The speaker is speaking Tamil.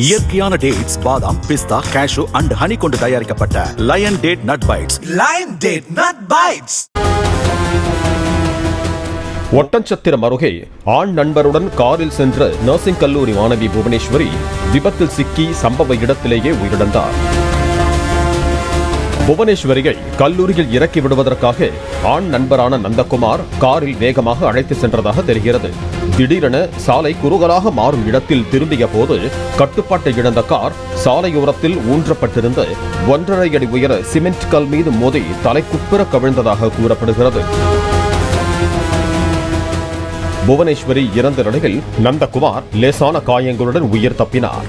இயற்கையான டேட்ஸ் பாதாம் பிஸ்தா கேஷு அண்ட் ஹனி கொண்டு தயாரிக்கப்பட்ட lion date nut bites Lion Date Nut Bites. Oddanchatram அருகே ஆண் நண்பருடன் காரில் சென்ற நர்சிங் கல்லூரி மாணவி புவனேஸ்வரி விபத்தில் சிக்கி சம்பவ இடத்திலேயே உயிரிழந்தார் புவனேஸ்வரியை கல்லூரியில் இறக்கி விடுவதற்காக ஆண் நண்பரான நந்தகுமார் காரில் வேகமாக அழைத்து சென்றதாக தெரிகிறது. திடீரென சாலை குறுகலாக மாறும் இடத்தில் திரும்பிய போது கட்டுப்பாட்டை இழந்த கார் சாலையோரத்தில் ஊன்றப்பட்டிருந்த ஒன்றரை அடி உயர சிமெண்ட் கல் மீது மோதி தலைக்குப்புற கவிழ்ந்ததாக கூறப்படுகிறது. புவனேஸ்வரி இறந்த நிலையில் நந்தகுமார் லேசான காயங்களுடன் உயிர் தப்பினார்.